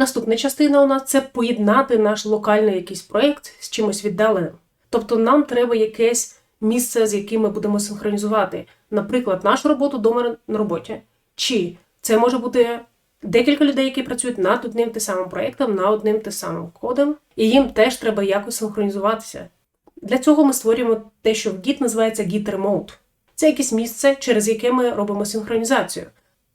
Наступна частина у нас це поєднати наш локальний якийсь проєкт з чимось віддаленим. Тобто нам треба якесь місце, з яким ми будемо синхронізувати, наприклад, нашу роботу вдома на роботі. Чи це може бути декілька людей, які працюють над одним те самим проєктом, над одним те самим кодом, і їм теж треба якось синхронізуватися. Для цього ми створюємо те, що в Git називається Git Remote. Це якесь місце, через яке ми робимо синхронізацію.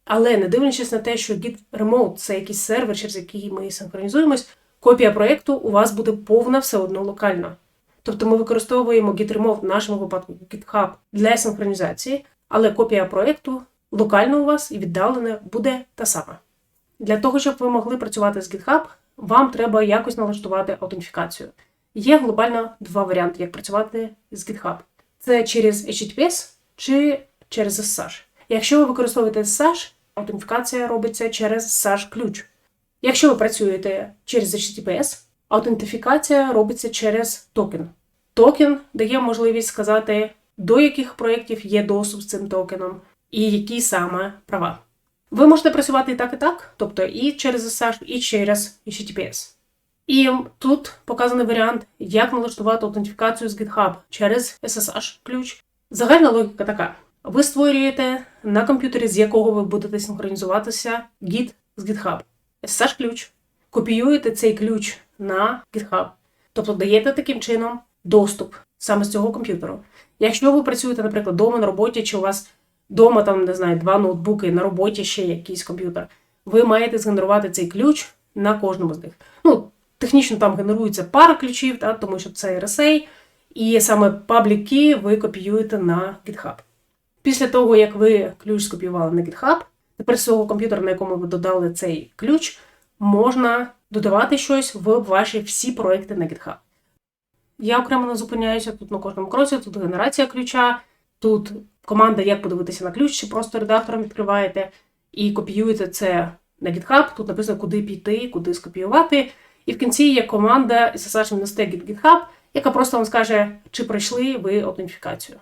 Але не дивлячись на те, що Git Remote це якийсь сервер, через який ми синхронізуємось, копія проєкту у вас буде повна все одно локальна. Тобто ми використовуємо Git Remote в нашому випадку GitHub для синхронізації, але копія проєкту локально у вас і віддалена буде та сама. Для того, щоб ви могли працювати з GitHub, вам треба якось налаштувати аутентифікацію. Є глобально два варіанти, як працювати з GitHub. Це через HTTPS чи через SSH. Якщо ви використовуєте SSH, аутентифікація робиться через SSH-ключ. Якщо ви працюєте через HTTPS, аутентифікація робиться через токен. Токен дає можливість сказати, до яких проєктів є доступ з цим токеном і які саме права. Ви можете працювати і так, і так, тобто і через SSH, і через HTTPS. І тут показаний варіант, як налаштувати аутентифікацію з GitHub через SSH-ключ. Загальна логіка така: ви створюєте на комп'ютері, з якого ви будете синхронізуватися Git з GitHub. SSH-ключ, копіюєте цей ключ на GitHub, тобто даєте таким чином доступ саме з цього комп'ютеру. Якщо ви працюєте, наприклад, вдома на роботі, чи у вас вдома там, не знаю, два ноутбуки, на роботі ще якийсь комп'ютер, ви маєте згенерувати цей ключ на кожному з них. Ну, технічно там генерується пара ключів, та, тому що це RSA, і саме key ви копіюєте на GitHub. Після того, як ви ключ скопіювали на GitHub, тепер з цього комп'ютера, на якому ви додали цей ключ, можна додавати щось в ваші всі проекти на GitHub. Я окремо не зупиняюся тут на кожному кроці, тут генерація ключа, тут команда, як подивитися на ключ, чи просто редактором відкриваєте і копіюєте це на GitHub. Тут написано, куди піти, куди скопіювати. І в кінці є команда SSH GitHub, яка просто вам скаже, чи пройшли ви аутентифікацію.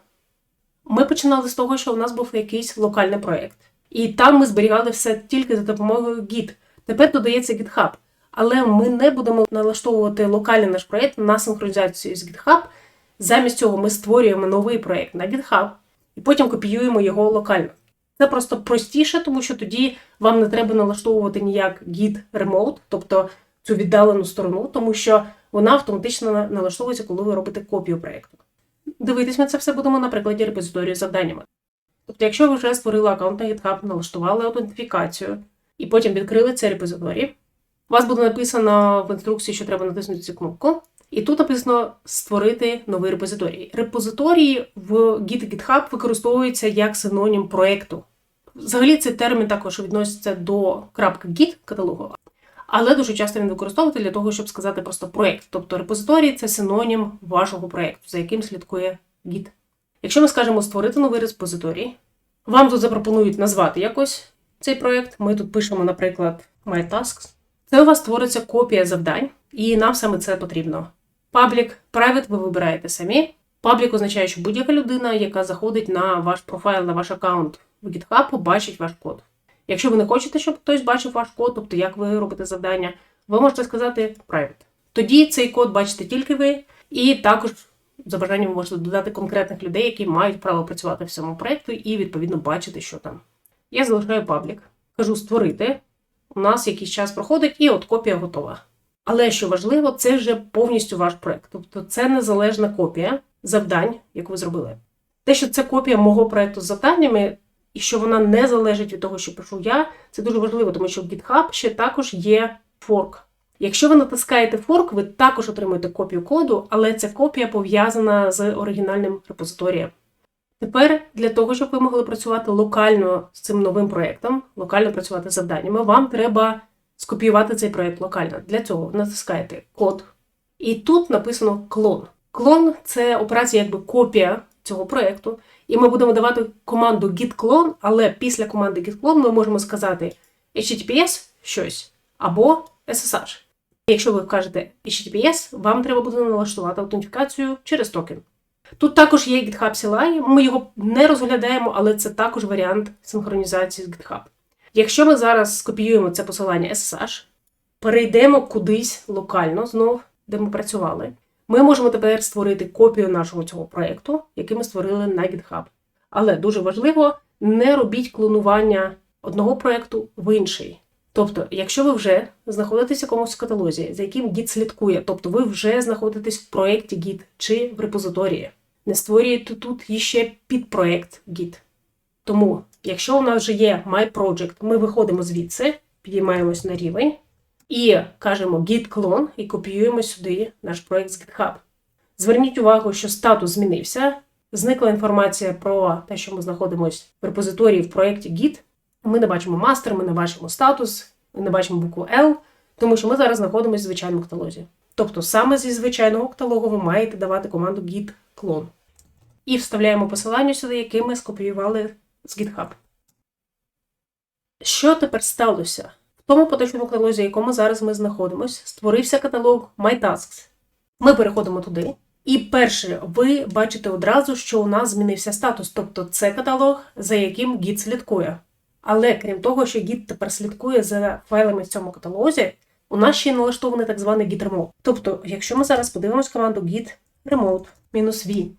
Ми починали з того, що у нас був якийсь локальний проєкт. І там ми зберігали все тільки за допомогою Git. Тепер додається GitHub. Але ми не будемо налаштовувати локальний наш проєкт на синхронізацію з GitHub. Замість цього ми створюємо новий проєкт на GitHub і потім копіюємо його локально. Це просто простіше, тому що тоді вам не треба налаштовувати ніяк Git Remote, тобто цю віддалену сторону, тому що вона автоматично налаштовується, коли ви робите копію проєкту. Дивитись ми це все будемо на прикладі репозиторію з завданнями. Тобто, якщо ви вже створили аккаунт на GitHub, налаштували аутентифікацію і потім відкрили цей репозиторій, у вас буде написано в інструкції, що треба натиснути цю кнопку. І тут написано створити новий репозиторій. Репозиторії в Git GitHub використовуються як синонім проєкту. Взагалі, цей термін також відноситься до .git каталогу, але дуже часто він використовується для того, щоб сказати просто проєкт. Тобто репозиторій це синонім вашого проєкту, за яким слідкує Git. Якщо ми скажемо створити новий репозиторій, вам тут запропонують назвати якось цей проєкт. Ми тут пишемо, наприклад, MyTasks. Це у вас створиться копія завдань, і нам саме це потрібно. Public, private ви вибираєте самі. Public означає, що будь-яка людина, яка заходить на ваш профайл, на ваш аккаунт в GitHub, побачить ваш код. Якщо ви не хочете, щоб хтось бачив ваш код, тобто як ви робите завдання, ви можете сказати private. Тоді цей код бачите тільки ви, і також за бажанням можете додати конкретних людей, які мають право працювати в цьому проєкту і відповідно бачити, що там. Я залишаю public, кажу створити. У нас якийсь час проходить, і от копія готова. Але що важливо, це вже повністю ваш проєкт. Тобто це незалежна копія завдань, яку ви зробили. Те, що це копія мого проєкту з завданнями, і що вона не залежить від того, що пишу я, це дуже важливо, тому що в GitHub ще також є форк. Якщо ви натискаєте форк, ви також отримуєте копію коду, але ця копія пов'язана з оригінальним репозиторієм. Тепер для того, щоб ви могли працювати локально з цим новим проєктом, локально працювати з завданнями, вам треба скопіювати цей проєкт локально. Для цього натискаєте код, і тут написано клон. Клон це операція, якби копія цього проєкту. І ми будемо давати команду git-clone, але після команди git-clone ми можемо сказати HTTPS щось або SSH. Якщо ви кажете HTTPS, вам треба буде налаштувати аутентифікацію через токен. Тут також є GitHub CLI, ми його не розглядаємо, але це також варіант синхронізації з GitHub. Якщо ми зараз скопіюємо це посилання SSH, перейдемо кудись локально знов, де ми працювали. Ми можемо тепер створити копію нашого цього проєкту, який ми створили на GitHub. Але дуже важливо, не робіть клонування одного проєкту в інший. Тобто, якщо ви вже знаходитесь в якомусь каталозі, за яким Git слідкує, тобто ви вже знаходитесь в проєкті Git чи в репозиторії, не створюєте тут іще підпроєкт Git. Тому, якщо у нас вже є My ми виходимо звідси, підіймаємось на рівень і кажемо Git clone і копіюємо сюди наш проєкт з GitHub. Зверніть увагу, що статус змінився. Зникла інформація про те, що ми знаходимося в репозиторії в проєкті Git. Ми не бачимо мастер, ми не бачимо статус, ми не бачимо букву L, тому що ми зараз знаходимося в звичайному каталозі. Тобто саме зі звичайного каталогу ви маєте давати команду git clone. І вставляємо посилання сюди, яке ми скопіювали з GitHub. Що тепер сталося? В тому поточному каталозі, в якому зараз ми знаходимося, створився каталог MyTasks. Ми переходимо туди. І перше, ви бачите одразу, що у нас змінився статус, тобто це каталог, за яким Git слідкує. Але крім того, що Git тепер слідкує за файлами в цьому каталозі, у нас ще налаштований так званий Git Remote. Тобто, якщо ми зараз подивимось команду git remote -v,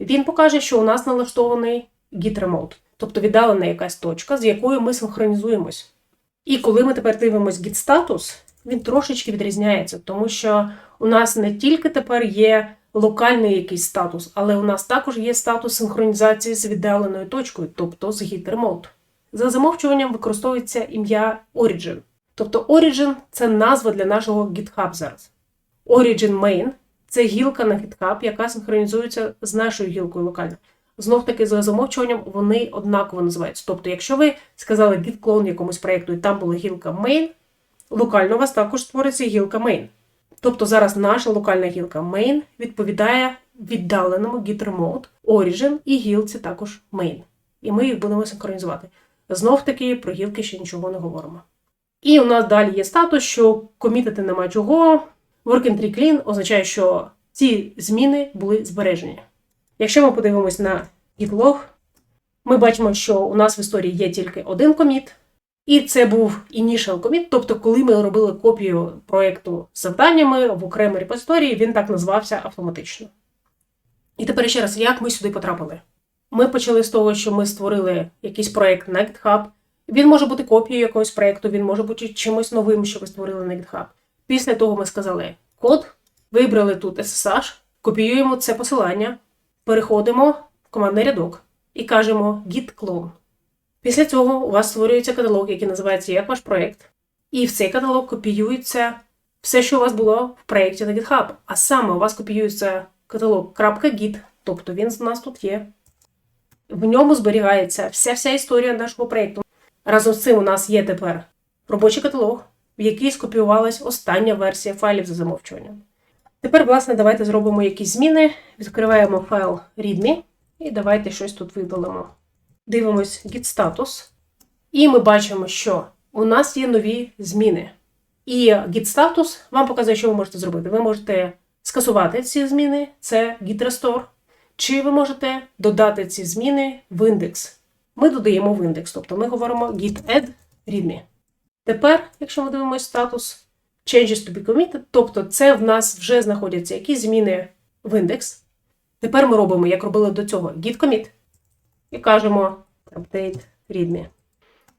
він покаже, що у нас налаштований Git Remote, тобто віддалена якась точка, з якою ми синхронізуємось. І коли ми тепер дивимось Git статус, він трошечки відрізняється, тому що у нас не тільки тепер є локальний якийсь статус, але у нас також є статус синхронізації з віддаленою точкою, тобто з Git Remote. За замовчуванням використовується ім'я Origin. Тобто Origin це назва для нашого GitHub зараз. Origin Main це гілка на GitHub, яка синхронізується з нашою гілкою локально. Знов таки, за замовчуванням, вони однаково називаються. Тобто, якщо ви сказали git clone якомусь проєкту, і там була гілка main, локально у вас також створиться гілка main. Тобто зараз наша локальна гілка main відповідає віддаленому git remote, origin і гілці також main. І ми їх будемо синхронізувати. Знов таки про гілки ще нічого не говоримо. І у нас далі є статус, що комітити нема чого. Working tree clean означає, що ці зміни були збережені. Якщо ми подивимось на git-log, ми бачимо, що у нас в історії є тільки один коміт, і це був initial commit, тобто, коли ми робили копію проєкту з завданнями в окремій репозиторії, він так назвався автоматично. І тепер ще раз, як ми сюди потрапили? Ми почали з того, що ми створили якийсь проєкт на GitHub. Він може бути копією якогось проєкту, він може бути чимось новим, що ви створили на GitHub. Після того ми сказали код, вибрали тут SSH, копіюємо це посилання, переходимо в командний рядок і кажемо git clone. Після цього у вас створюється каталог, який називається як ваш проєкт. І в цей каталог копіюється все, що у вас було в проєкті на GitHub. А саме у вас копіюється каталог .git, тобто він у нас тут є. В ньому зберігається вся вся історія нашого проєкту. Разом з цим у нас є тепер робочий каталог, в який скопіювалась остання версія файлів за замовчуванням. Тепер, власне, давайте зробимо якісь зміни. Відкриваємо файл readme і давайте щось тут видалимо. Дивимось git status. І ми бачимо, що у нас є нові зміни. І git status вам показує, що ви можете зробити. Ви можете скасувати ці зміни, це git restore. Чи ви можете додати ці зміни в індекс? Ми додаємо в індекс, тобто ми говоримо git add readme. Тепер, якщо ми дивимося статус changes to be committed, тобто це в нас вже знаходяться якісь зміни в індекс. Тепер ми робимо, як робили до цього, git commit і кажемо update readme.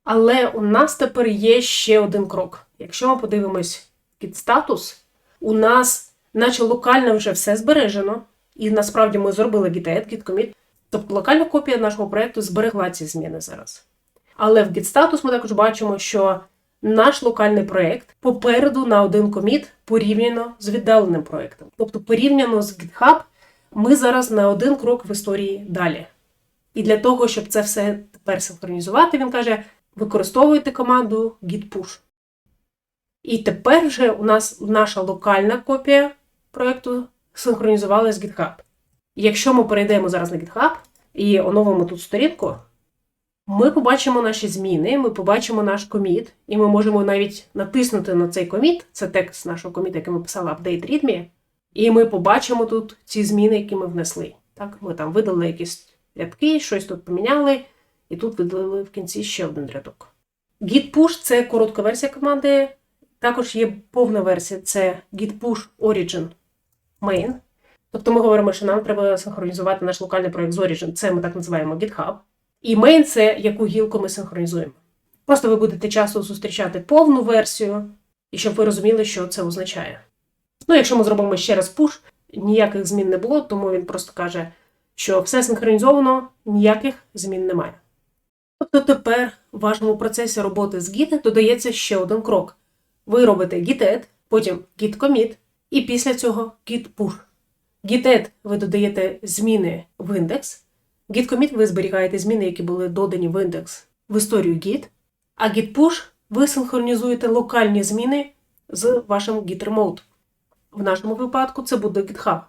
Але у нас тепер є ще один крок. Якщо ми подивимось git статус, у нас, наче локально вже все збережено. І насправді ми зробили git-add, git-commit. Тобто локальна копія нашого проєкту зберегла ці зміни зараз. Але в git-status ми також бачимо, що наш локальний проєкт попереду на один коміт порівняно з віддаленим проєктом. Тобто, порівняно з GitHub, ми зараз на один крок в історії далі. І для того, щоб це все тепер синхронізувати, він каже: використовуйте команду git push. І тепер вже у нас наша локальна копія проєкту синхронізували з GitHub. Якщо ми перейдемо зараз на GitHub і оновимо тут сторінку, ми побачимо наші зміни, ми побачимо наш коміт, і ми можемо навіть натиснути на цей коміт, це текст нашого коміту, який ми писали update readme, і ми побачимо тут ці зміни, які ми внесли. Так, Ми там видали якісь рядки, щось тут поміняли, і тут видалили в кінці ще один рядок. Git push це коротка версія команди Також є повна версія це git push origin main. Тобто ми говоримо, що нам треба синхронізувати наш локальний проект з Origin. Це ми так називаємо GitHub. І main це яку гілку ми синхронізуємо. Просто ви будете часто зустрічати повну версію, і щоб ви розуміли, що це означає. Ну, якщо ми зробимо ще раз push, ніяких змін не було, тому він просто каже, що все синхронізовано, ніяких змін немає. Тобто тепер в вашому процесі роботи з Git додається ще один крок. Ви робите git потім git commit, і після цього git push. Git ви додаєте зміни в індекс, git commit ви зберігаєте зміни, які були додані в індекс в історію Git, а git push ви синхронізуєте локальні зміни з вашим git remote. В нашому випадку це буде GitHub.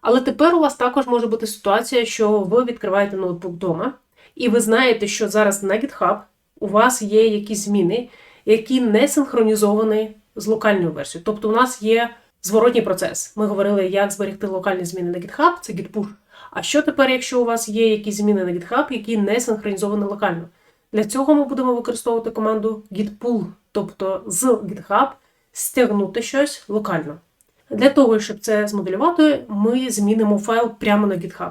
Але тепер у вас також може бути ситуація, що ви відкриваєте ноутбук вдома, і ви знаєте, що зараз на GitHub у вас є якісь зміни, які не синхронізовані з локальною версією. Тобто, у нас є зворотній процес. Ми говорили, як зберегти локальні зміни на GitHub, це Git push. А що тепер, якщо у вас є якісь зміни на GitHub, які не синхронізовані локально? Для цього ми будемо використовувати команду git pull, тобто з GitHub стягнути щось локально. Для того, щоб це змоделювати, ми змінимо файл прямо на GitHub.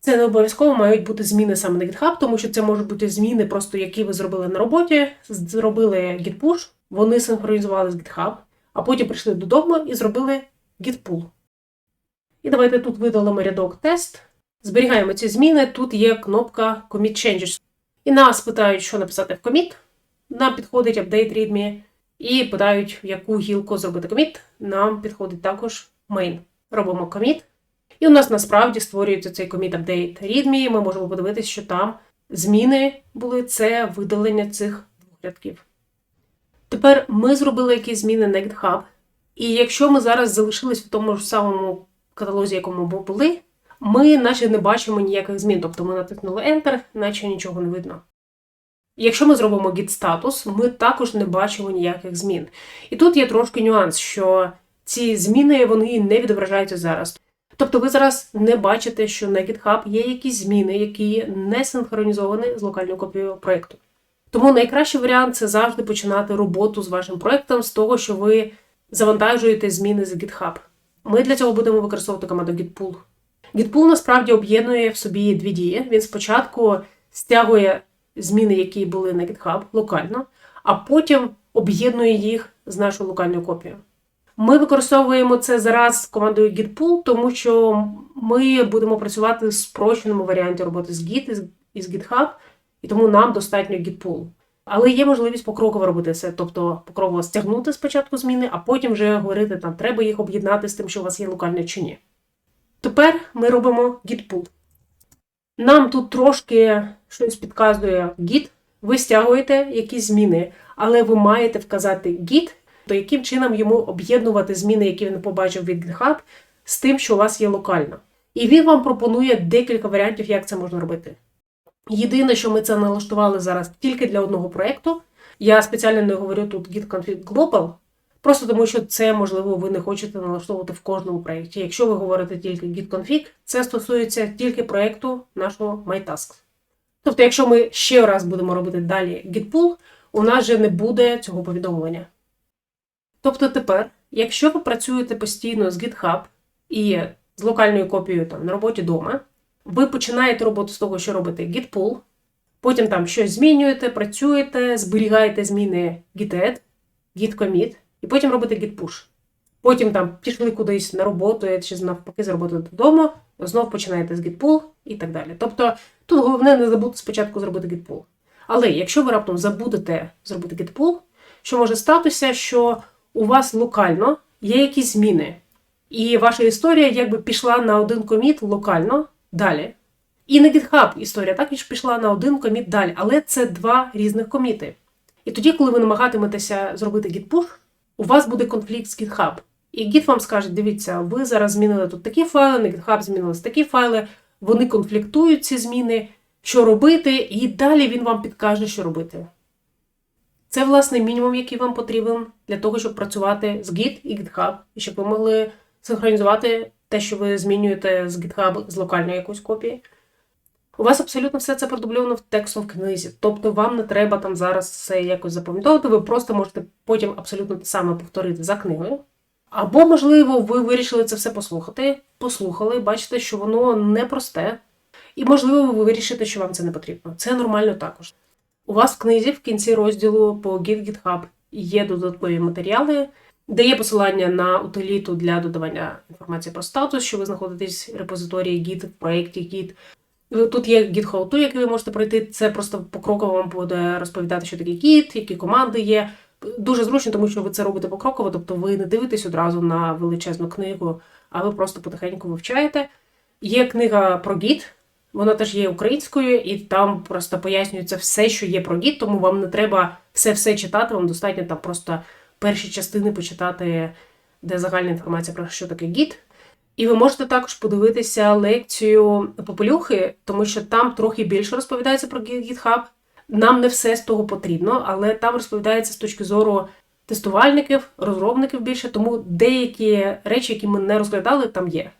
Це не обов'язково мають бути зміни саме на GitHub, тому що це можуть бути зміни, просто які ви зробили на роботі, зробили git push, вони синхронізували з GitHub, а потім прийшли додому і зробили pull. І давайте тут видалимо рядок тест. Зберігаємо ці зміни. Тут є кнопка Commit Changes. І нас питають, що написати в commit. Нам підходить update readme. І питають, яку гілку зробити commit. Нам підходить також main. Робимо commit. І у нас насправді створюється цей commit update readme. Ми можемо подивитися, що там зміни були це видалення цих двох рядків. Тепер ми зробили якісь зміни на GitHub. І якщо ми зараз залишились в тому ж самому каталозі, якому ми були, ми наче не бачимо ніяких змін. Тобто ми натиснули Enter, наче нічого не видно. Якщо ми зробимо git статус, ми також не бачимо ніяких змін. І тут є трошки нюанс, що ці зміни вони не відображаються зараз. Тобто ви зараз не бачите, що на GitHub є якісь зміни, які не синхронізовані з локальною копією проєкту. Тому найкращий варіант це завжди починати роботу з вашим проєктом з того, що ви завантажуєте зміни з GitHub. Ми для цього будемо використовувати команду gitpull. Gitpull насправді об'єднує в собі дві дії. Він спочатку стягує зміни, які були на GitHub локально, а потім об'єднує їх з нашою локальною копією. Ми використовуємо це зараз з командою gitpull, тому що ми будемо працювати в спрощеному варіанті роботи з Git і з GitHub, і тому нам достатньо gitpull. Але є можливість покроково робити це, тобто покроково стягнути спочатку зміни, а потім вже говорити, там треба їх об'єднати з тим, що у вас є локальне чи ні. Тепер ми робимо gitpull. Нам тут трошки щось підказує Git. Ви стягуєте якісь зміни, але ви маєте вказати Git, то яким чином йому об'єднувати зміни, які він побачив від GitHub, з тим, що у вас є локально. І він вам пропонує декілька варіантів, як це можна робити. Єдине, що ми це налаштували зараз тільки для одного проєкту. Я спеціально не говорю тут Git Config Global, просто тому що це, можливо, ви не хочете налаштовувати в кожному проєкті. Якщо ви говорите тільки Git Config, це стосується тільки проєкту нашого MyTasks. Тобто, якщо ми ще раз будемо робити далі Git Pull, у нас вже не буде цього повідомлення. Тобто тепер, якщо ви працюєте постійно з GitHub і з локальною копією там, на роботі вдома, ви починаєте роботу з того, що робите git pull, потім там щось змінюєте, працюєте, зберігаєте зміни git add, git commit, і потім робите git push. Потім там пішли кудись на роботу, чи навпаки з роботи додому, знов починаєте з git pull і так далі. Тобто тут головне не забути спочатку зробити git pull. Але якщо ви раптом забудете зробити git pull, що може статися, що у вас локально є якісь зміни, і ваша історія якби пішла на один коміт локально далі. І на GitHub історія також пішла на один коміт далі, але це два різних коміти. І тоді, коли ви намагатиметеся зробити git push, у вас буде конфлікт з GitHub. І Git вам скаже: дивіться, ви зараз змінили тут такі файли, на GitHub змінились такі файли, вони конфліктують ці зміни, що робити, і далі він вам підкаже, що робити. Це, власне, мінімум, який вам потрібен для того, щоб працювати з Git і GitHub, і щоб ви могли синхронізувати те, що ви змінюєте з GitHub з локальної якоїсь копії. У вас абсолютно все це продубльовано в текстом в книзі, тобто вам не треба там зараз це якось запам'ятовувати, ви просто можете потім абсолютно те саме повторити за книгою. Або, можливо, ви вирішили це все послухати, послухали, бачите, що воно непросте, і, можливо, ви вирішите, що вам це не потрібно. Це нормально також. У вас в книзі в кінці розділу по Git GitHub є додаткові матеріали, де є посилання на утиліту для додавання інформації про статус, що ви знаходитесь в репозиторії Git, в проєкті Git. Тут є Git How To, який ви можете пройти. Це просто покроково вам буде розповідати, що таке Git, які команди є. Дуже зручно, тому що ви це робите покроково, тобто ви не дивитесь одразу на величезну книгу, а ви просто потихеньку вивчаєте. Є книга про Git, вона теж є українською, і там просто пояснюється все, що є про Git, тому вам не треба все-все читати, вам достатньо там просто перші частини почитати, де загальна інформація про що таке гід. І ви можете також подивитися лекцію Попелюхи, тому що там трохи більше розповідається про GitHub. Нам не все з того потрібно, але там розповідається з точки зору тестувальників, розробників більше, тому деякі речі, які ми не розглядали, там є.